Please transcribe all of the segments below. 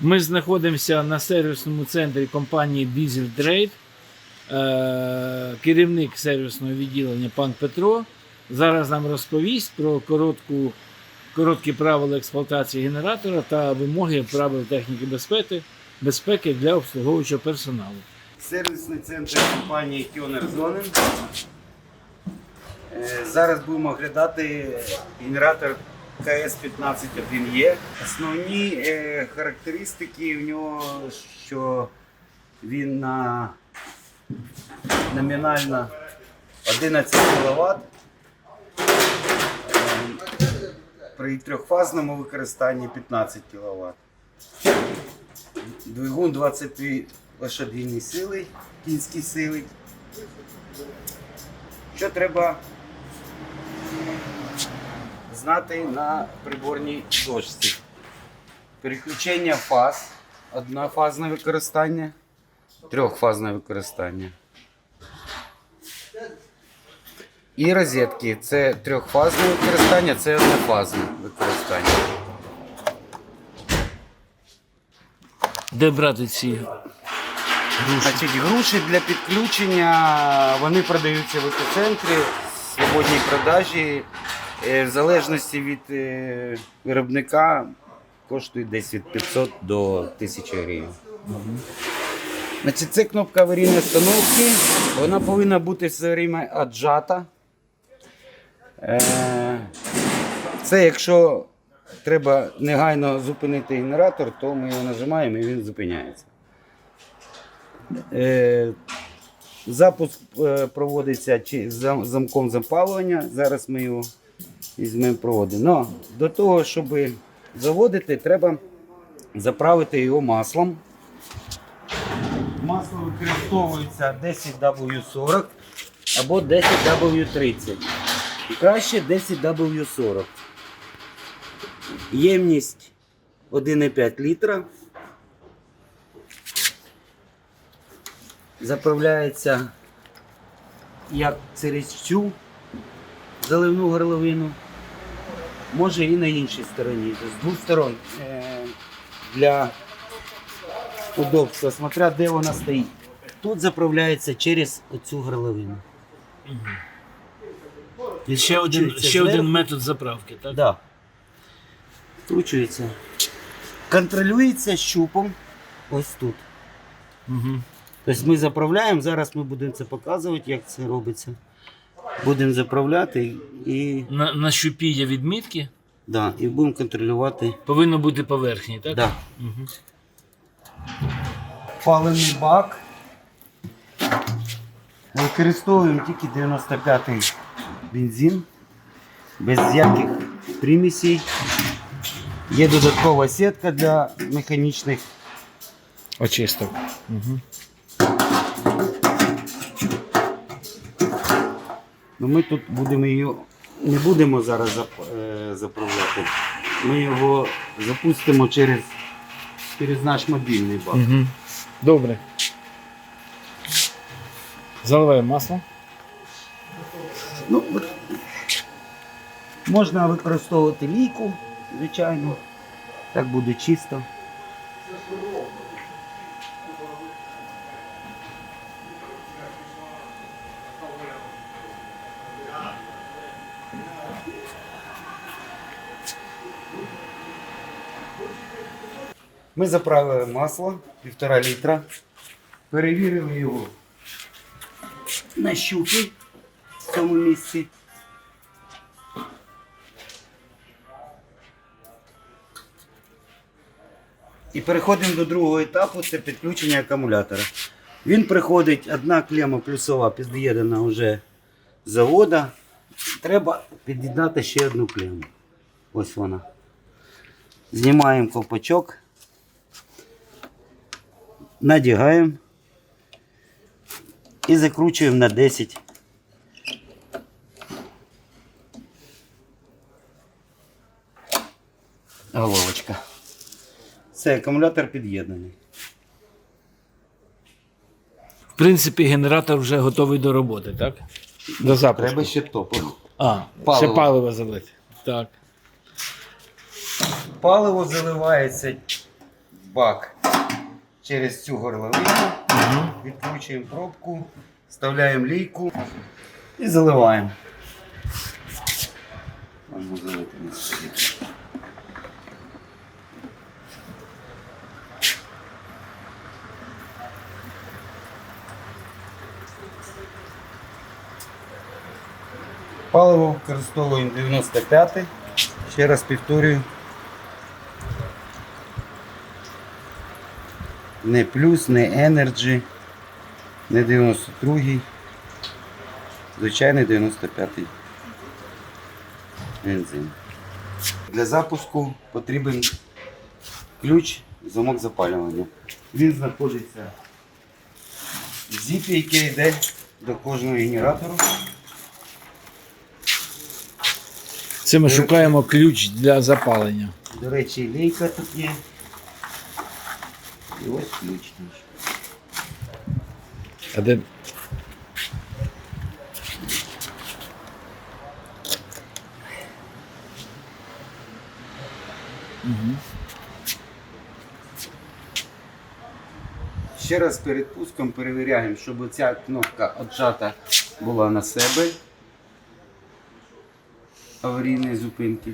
Ми знаходимося на сервісному центрі компанії Diesel Trade. Е, Керівник сервісного відділення пан Петро зараз нам розповість про коротку, короткі правила експлуатації генератора та вимоги правил техніки безпеки, безпеки для обслуговуючого персоналу. Сервісний центр компанії Кьонер Зонен. Зараз будемо оглядати генератор КС-15-1Е. Основні е, характеристики в нього, що він на номінально 11 кВт. При трьохфазному використанні 15 кВт. Двигун 22 лошадині сили, кінські сили. Що треба знати на приборній дошці? Переключення фаз, однофазне використання, трьохфазне використання. І розетки. Це трьохфазне використання, це однофазне використання. Де брати ці Значить, груші для підключення вони продаються в епіцентрі в свободній продажі. Е, В залежності від е, виробника коштують десь від 500 до 1000 гривень. Значить, це кнопка аварійної установки. Вона повинна бути все время аджата. Е, Це якщо треба негайно зупинити генератор, то ми його нажимаємо і він зупиняється. Запуск проводиться замком запалювання. Зараз ми його візьмемо проводимо. Но до того, щоб заводити, треба заправити його маслом. Масло використовується 10W40 або 10W30. І краще 10W40. Ємність 1,5 літра. заправляється як через цю заливну горловину, може і на іншій стороні. З двох сторон е, для удобства, смотря де вона стоїть. Тут заправляється через оцю горловину. ще один, ще один метод заправки, так? Да. Вкручується. Контролюється щупом ось тут. Угу. Тобто ми заправляємо, зараз ми будемо це показувати, як це робиться. Будемо заправляти і, На, на щупі є відмітки, да, і будемо контролювати. повинно бути поверхні, так? Да. Угу. Паливний бак. Використовуємо тільки 95-й бензин, без всяких примісей. Є додаткова сітка для механічних. Очисток. Угу. Ну, ми тут будемо її не будемо зараз е, заправляти. Ми його запустимо через, через наш мобільний бак. Угу. Добре. Заливаємо масло. Ну, можна використовувати лійку, звичайно. Так буде чисто. Ми заправили масло півтора літра, перевірили його на щупи в цьому місці. І переходимо до другого етапу, це підключення акумулятора. Він приходить, одна клема плюсова під'єднана вже з завода. Треба під'єднати ще одну клему. Ось вона. Знімаємо ковпачок, надягаємо і закручуємо на 10. Головочка. Це акумулятор під'єднаний. В принципі, генератор вже готовий до роботи, так? До запуску. Треба ще топливо. А, Паливо. ще паливо залити. Так. Паливо заливається бак через цю горловину, Угу. відкручуємо пробку, вставляємо лійку і заливаємо. Можна залити на столі. Паливо використовуємо 95 Ще раз повторюю. Не плюс, не Energy, не 92-й. Звичайний 95-й бензин. Для запуску потрібен ключ, замок запалювання. Він знаходиться в зіпі, який йде до кожного генератору. Це ми шукаємо ключ для запалення. До речі, лейка тут є. І ось ключ. А де... Ще раз перед пуском перевіряємо, щоб ця кнопка отжата була на себе аварійної зупинки.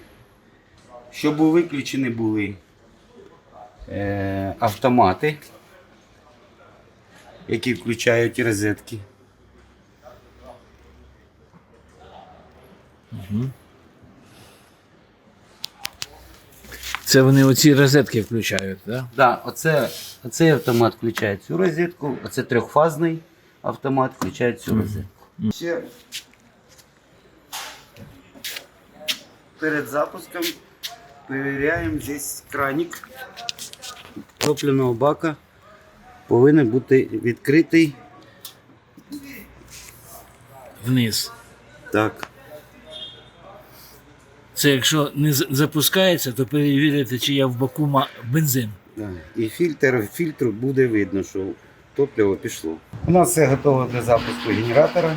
Щоб виключені були автомати, які включають розетки. Це вони оці розетки включають, так? Да? Да, оце, оцей автомат включає цю розетку, оце трьохфазний автомат включає цю розетку. Ще перед запуском перевіряємо здесь краник топливного бака. Повинен бути відкритий. Вниз. Так. Це якщо не запускається, то перевірити, чи є в баку бензин. Да. І фільтр, фільтру буде видно, що топливо пішло. У нас все готово для запуску генератора.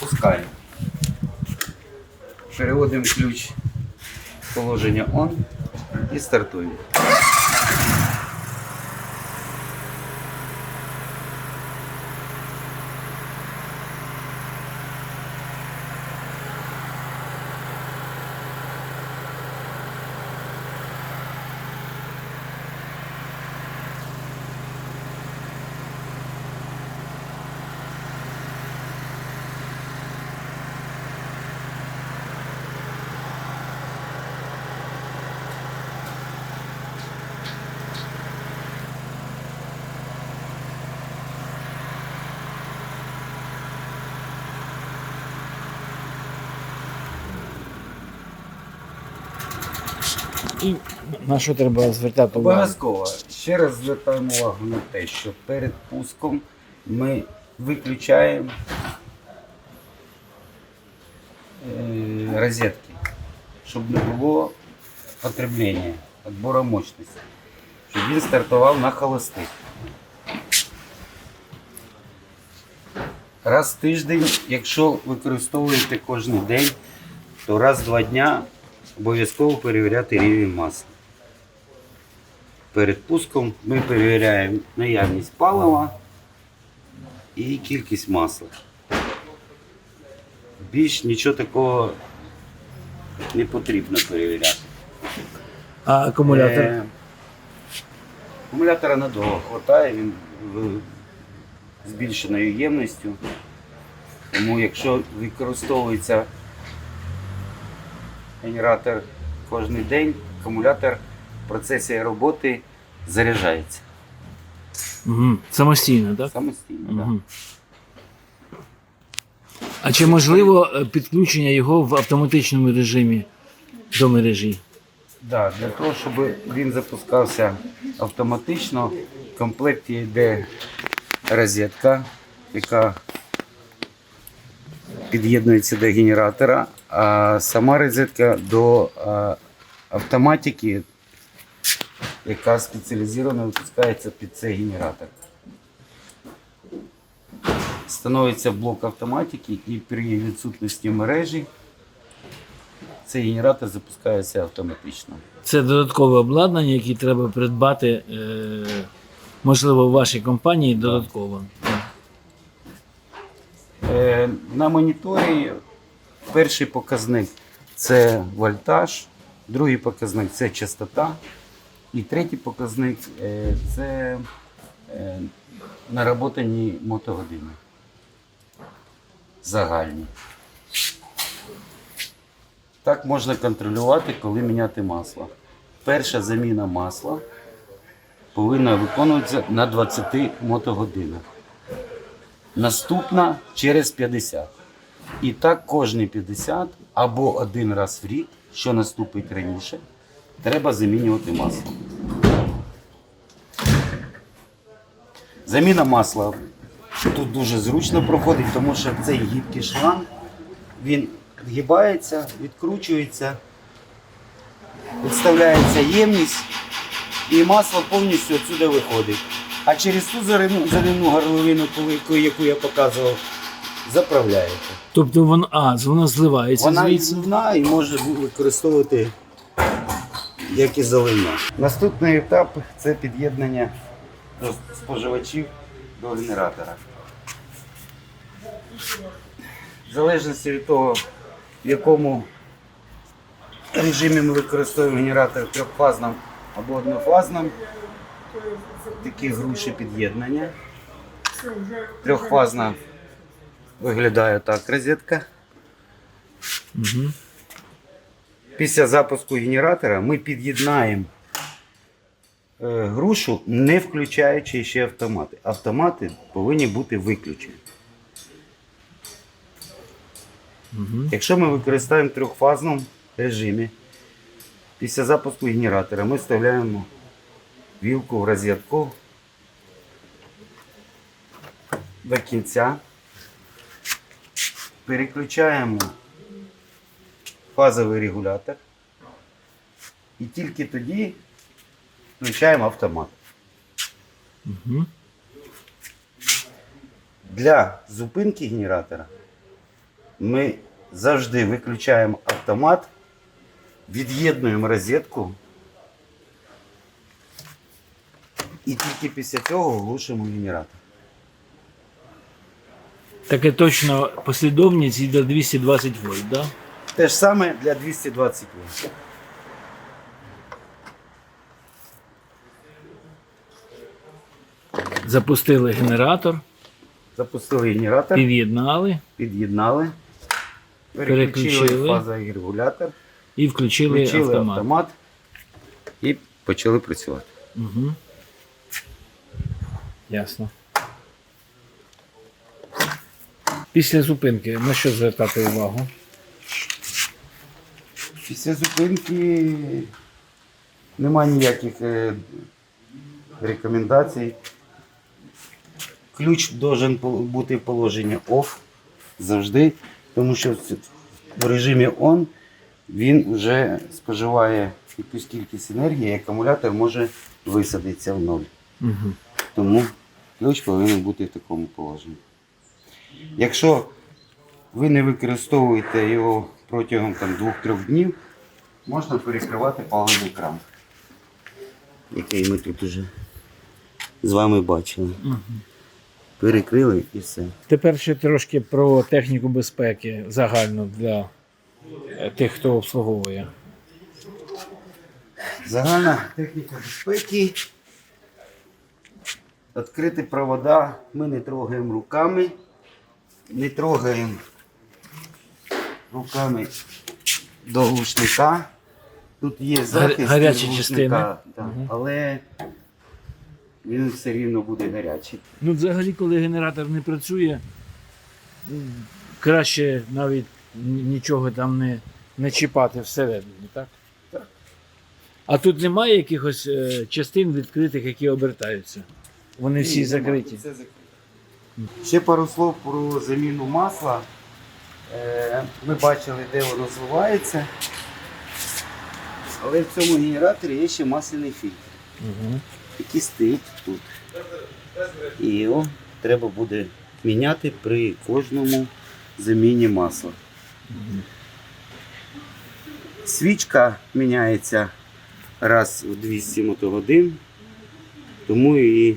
Пускаємо. Переводимо ключ в положення ON і стартуємо. І на що треба звертати увагу? Обов'язково. Ще раз звертаємо увагу на те, що перед пуском ми виключаємо е, розетки, щоб не було потреблення, відбору мощності, щоб він стартував на холостих. Раз в тиждень, якщо використовуєте кожен день, то раз в два дня обов'язково перевіряти рівень масла. Перед пуском ми перевіряємо наявність палива і кількість масла. Більш нічого такого не потрібно перевіряти. А акумулятор? Е, Акумулятора надовго хватає, він в- збільшеною ємністю. Тому якщо використовується генератор кожен день, акумулятор процесі роботи заряджається Угу. Самостійно, так? самостійно. да. Угу. А чи можливо е, підключення його в автоматичному режимі до мережі? Да, для того, щоб він запускався автоматично, в комплекті йде розетка, яка під'єднується до генератора, а сама розетка до автоматики, яка спеціалізовано випускається під цей генератор. Становиться блок автоматики і при відсутності мережі цей генератор запускається автоматично. Це додаткове обладнання, яке треба придбати, е, можливо, в вашій компанії додатково. Е, На моніторі перший показник це вольтаж, другий показник це частота, і третій показник е, це е, наработані мотогодини. Загальні. Так можна контролювати, коли міняти масло. Перша заміна масла повинна виконуватися на 20 мотогодинах. Наступна через 50. І так кожні 50 або один раз в рік, що наступить раніше, треба замінювати масло. Заміна масла тут дуже зручно проходить, тому що цей гібкий шланг він вгибається, відкручується, відставляється ємність і масло повністю відсюди виходить. А через ту заливну, заливну горловину, яку- я показував, заправляєте. Тобто воно, а, воно зливається Вона і звідси. зливна і може використовувати як і заливна. Наступний етап це під'єднання до споживачів до генератора. В залежності від того, в якому режимі ми використовуємо генератор трьохфазним або однофазним, такі груші під'єднання. Трьохфазна виглядає так розетка. Угу. Після запуску генератора ми під'єднаємо е, грушу, не включаючи ще автомати. Автомати повинні бути виключені. Угу. Якщо ми використовуємо в трьохфазному режимі, після запуску генератора ми вставляємо вілку в розетку до кінця, переключаємо фазовий регулятор і тільки тоді включаємо автомат. Угу. Для зупинки генератора ми завжди виключаємо автомат, від'єднуємо розетку і тільки після цього глушимо генератор. Таке точно послідовність йде 220 вольт, да? Те ж саме для 220 вольт. Запустили генератор, Запустили генератор, під'єднали під'єднали, переключили Переключили. фазовий регулятор, і включили, включили автомат. автомат і почали працювати. Угу. Ясно. Після зупинки на що звертати увагу? Після зупинки немає ніяких е, рекомендацій. Ключ пол- бути в положенні OFF завжди, тому що в- в режимі ON він вже споживає якусь кількість енергії, і акумулятор може висадитися в ноль. Угу. Тому ключ повинен бути в такому положенні. Якщо ви не використовуєте його протягом там, 2-3 днів, можна перекривати паливний кран, який ми тут уже з вами бачили. Угу. Перекрили і все. Тепер ще трошки про техніку безпеки загально для е, тих, хто обслуговує. Загальна техніка безпеки. Відкриті провода ми не трогаємо руками. Не трогаємо руками до глушника. Тут є захист гарячі від частини. глушника, да, Мгм. але він все рівно буде гарячий. Ну, взагалі, коли генератор не працює, м, краще навіть ні- нічого там не, не чіпати всередині, так? Так. А тут немає якихось е, частин відкритих, які обертаються. Вони всі Ні, закриті. немає, все закрите. Ще пару слов про заміну масла. Е, Ми бачили, де воно зливається. Але в цьому генераторі є ще масляний фільтр, Угу. який стоїть тут. І його треба буде міняти при кожному заміні масла. Свічка міняється раз в 200 мотогодин, тому її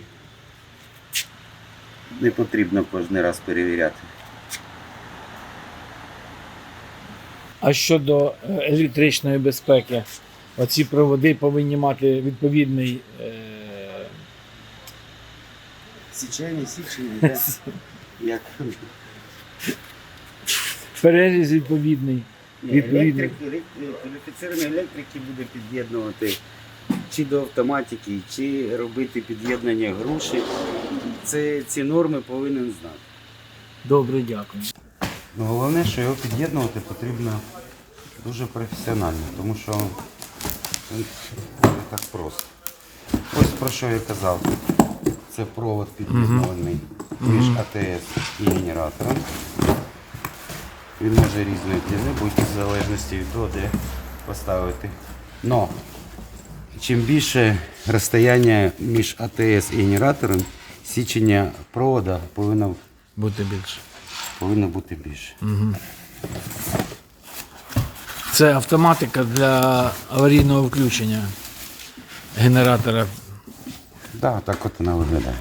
не потрібно кожен раз перевіряти. А щодо е, електричної безпеки, оці проводи повинні мати відповідний е, Січення, січення, як переріз відповідний. Відповідно. електрик, електрик, кваліфіційний буде під'єднувати чи до автоматики, чи робити під'єднання груші. Це ці норми повинен знати. Добре, дякую. Ну, головне, що його під'єднувати потрібно дуже професіонально, тому що він не так просто. Ось про що я казав. Це провод під'єднуваний між АТС і генератором. Він може різної длини бути в залежності від того, де поставити. Но чим більше розстояння між АТС і генератором, січення провода повинно, Бути більше. Повинно бути більше. Це автоматика для аварійного включення генератора. Да, так от вона виглядає.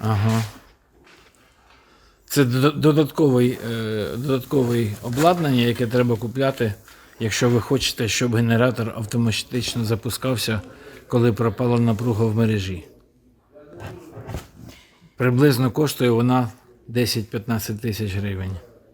Ага. Це дод- додатковий, е, додатковий обладнання, яке треба купляти, якщо ви хочете, щоб генератор автоматично запускався, коли пропала напруга в мережі. Приблизно коштує вона 10-15 тисяч гривень.